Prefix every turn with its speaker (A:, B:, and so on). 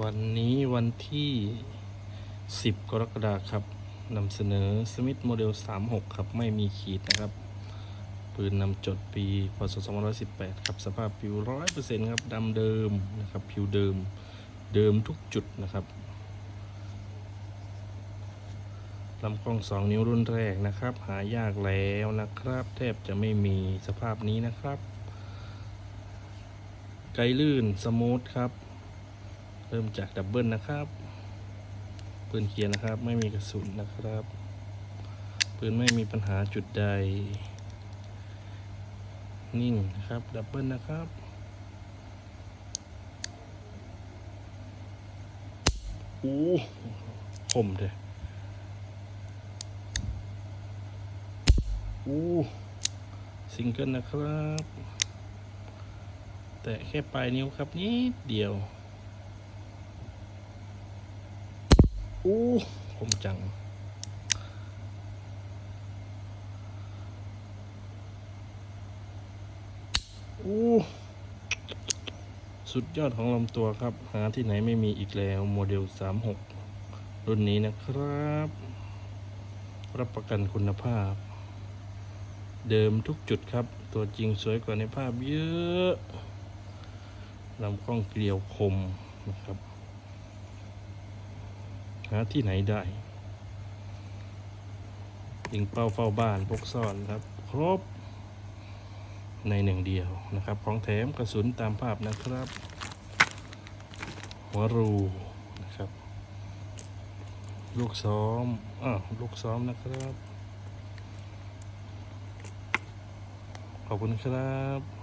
A: วันนี้วันที่ 10 กรกฎาคมครับนำเสนอสมิธโมเดล 36 ครับ ไม่มีขีดนะครับ ปืนนำจดปีพศ2518 ครับ สภาพผิว 100%ครับดำเดิมนะครับ ผิวเดิมเดิมทุกจุดนะครับลำกล้อง 2 นิ้วรุ่นแรกนะครับ หายากแล้วนะครับ แทบจะไม่มีสภาพนี้นะครับ ไกลลื่นสมูทครับ เริ่มจากดับเบิลนะครับปืนเขียนนะครับ ไม่มีกระสุนนะครับปืนไม่มีปัญหาจุดใด นิ่งนะครับ ดับเบิลนะครับโอ้คมเลยโอ้ซิงเกิลนะครับ แต่แค่ปลายนิ้วครับนิดเดียว อู้ผมจัง อู้ สุดยอดของลำตัวครับ หาที่ไหนไม่มีอีกแล้ว โมเดล 36 รุ่นนี้นะครับ รับประกันคุณภาพ เดิมทุกจุดครับ ตัวจริงสวยกว่าในภาพเยอะลำกล้องเกลียวคมนะครับ หาที่ไหนได้ยิงเป้าเฝ้าบ้านพกซ่อนครับ ครบ ในหนึ่งเดียวนะครับ ของแถมกระสุนตามภาพนะครับ หัวรูนะครับ ลูกซ้อมอ่าลูกซ้อมนะครับ ขอบคุณครับ